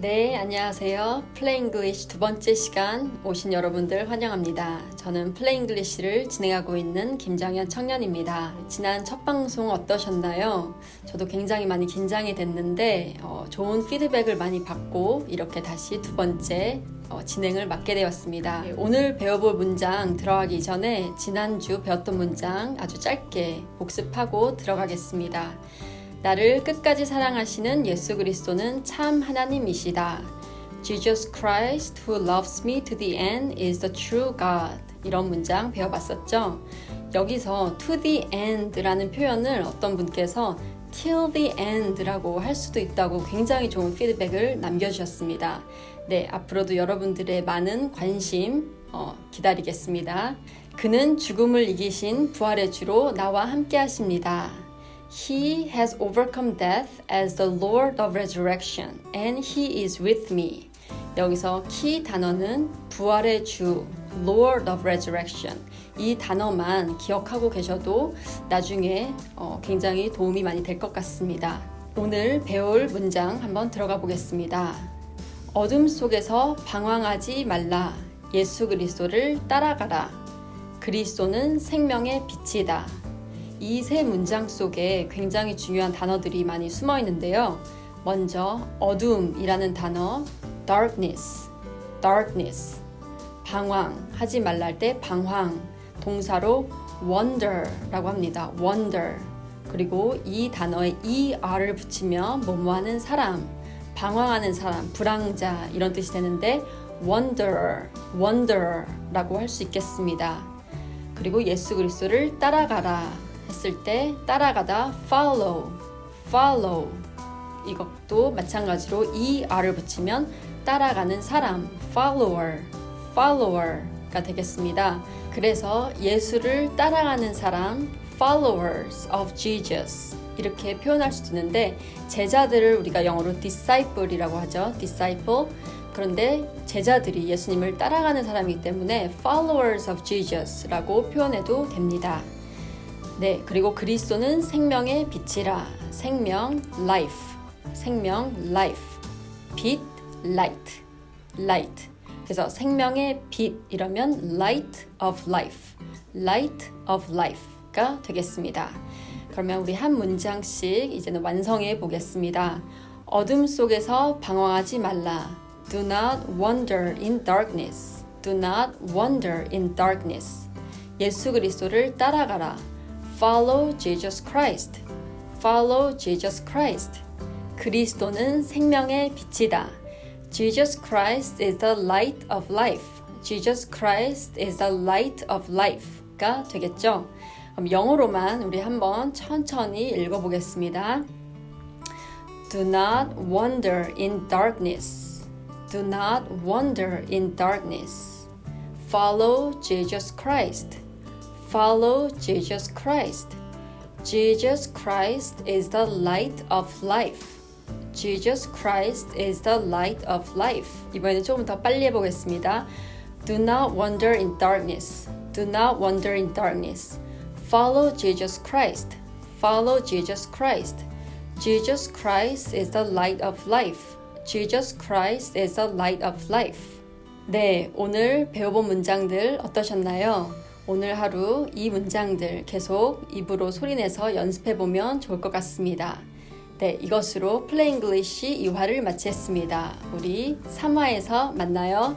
네, 안녕하세요. 플레잉글리시 두 번째 시간 오신 여러분들 환영합니다. 저는 플레잉글리시를 진행하고 있는 김정현 청년입니다. 지난 첫 방송 어떠셨나요? 저도 굉장히 많이 긴장이 됐는데 어, 좋은 피드백을 많이 받고 이렇게 다시 두 번째 어, 진행을 맡게 되었습니다. 네, 오늘 배워볼 문장 들어가기 전에 지난주 배웠던 문장 아주 짧게 복습하고 들어가겠습니다. 나를 끝까지 사랑하시는 예수 그리스도는 참 하나님이시다. Jesus Christ who loves me to the end is the true God. 이런 문장 배워봤었죠? 여기서 to the end라는 표현을 어떤 분께서 till the end라고 할 수도 있다고 굉장히 좋은 피드백을 남겨주셨습니다. 네, 앞으로도 여러분들의 많은 관심 어, 기다리겠습니다. 그는 죽음을 이기신 부활의 주로 나와 함께 하십니다. He has overcome death as the Lord of resurrection, and He is with me. 여기서 키 단어는 부활의 주, Lord of resurrection. 이 단어만 기억하고 계셔도 나중에 어, 굉장히 도움이 많이 될 것 같습니다. 오늘 배울 문장 한번 들어가 보겠습니다. 어둠 속에서 방황하지 말라. 예수 그리스도를 따라가라. 그리스도는 생명의 빛이다. 이 세 문장 속에 굉장히 중요한 단어들이 많이 숨어 있는데요. 먼저 어둠이라는 단어 darkness, darkness, 방황, 하지 말라 할 때 방황, 동사로 wonder라고 합니다. wonder. 그리고 이 단어에 er를 붙이면 뭐뭐 하는 사람, 방황하는 사람, 불황자 이런 뜻이 되는데 wonderer, wonderer라고 할 수 있겠습니다. 그리고 예수 그리스도를 따라가라 했을 때 따라가다 follow, follow 이것도 마찬가지로 er를 붙이면 따라가는 사람 follower, follower가 되겠습니다. 그래서 예수를 따라가는 사람 followers of Jesus 이렇게 표현할 수도 있는데 제자들을 우리가 영어로 disciple이라고 하죠. disciple 그런데 제자들이 예수님을 따라가는 사람이기 때문에 followers of Jesus라고 표현해도 됩니다. 네, 그리고 그리스도는 생명의 빛이라. 생명 life. 생명 life. 빛 light. light. 그래서 생명의 빛 이러면 light of life. light of life가 되겠습니다. 그러면 우리 한 문장씩 이제는 완성해 보겠습니다. 어둠 속에서 방황하지 말라. Do not wander in darkness. Do not wander in darkness. 예수 그리스도를 따라가라. Follow Jesus Christ. Follow Jesus Christ. 그리스도는 생명의 빛이다. Jesus Christ is the light of life. Jesus Christ is the light of life가 되겠죠. 그럼 영어로만 우리 한번 천천히 읽어보겠습니다. Do not wander in darkness. Do not wander in darkness. Follow Jesus Christ. Follow Jesus Christ. Jesus Christ is the light of life. Jesus Christ is the light of life. 이번에는 조금 더 빨리 해보겠습니다. Do not wander in darkness. Do not wander in darkness. Follow Jesus Christ. Follow Jesus Christ. Jesus Christ is the light of life. Jesus Christ is the light of life. 네, 오늘 배워본 문장들 어떠셨나요? 오늘 하루 이 문장들 계속 입으로 소리내서 연습해보면 좋을 것 같습니다. 네, 이것으로 플레잉글리시 2화를 마치겠습니다. 우리 3화에서 만나요.